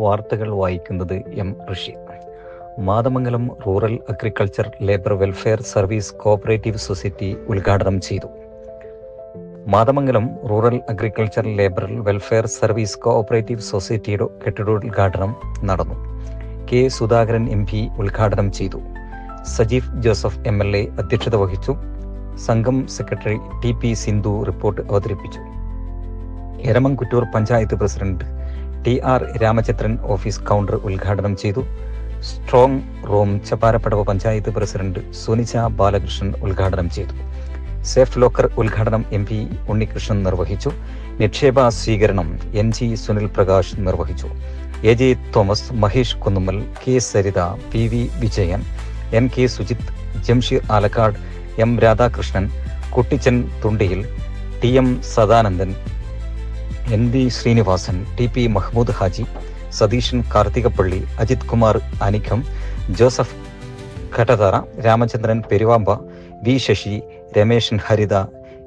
വാർത്തകൾ വായിക്കുന്നത് M Rishi. Mathamangalam rural agriculture labour welfare service cooperative society ഉദ്ഘാടനം ചെയ്തു. Mathamangalam rural agriculture labour welfare service cooperative സൊസൈറ്റിയുടെ കെട്ടിടോദ്ഘാടനം നടന്നു. കെ സുധാകരൻ എം പി ഉദ്ഘാടനം ചെയ്തു. Sajeef Joseph M L A അധ്യക്ഷത വഹിച്ചു. സംഘം secretary T P Sindhu report അവതരിപ്പിച്ചു. Eramamkuttoor panchayat president T R Ramachandran office counter ഉദ്ഘാടനം ചെയ്തു. Strong room Chapparapadavu panchayat president Sunitha Balakrishnan ഉദ്ഘാടനം ചെയ്തു. സേഫ് ലോക്കർ ഉദ്ഘാടനം എം പി ഉണ്ണികൃഷ്ണൻ നിർവഹിച്ചു. നിക്ഷേപ സ്വീകരണം എൻ ജി സുനിൽ പ്രകാശ് നിർവഹിച്ചു. A J Thomas Mahesh Kunnummal K Saritha P V Vijayan N K Sujith Jamsheer Alakkad M Radhakrishnan Kuttichan Thundiyil T M Sadanandan N B Srinivasan T P Mahmood Haji Satheesan Karthikappally Ajith Kumar Anikham Joseph Ghattathara Ramachandran Peruvamba V Sasi Rameshan Haritha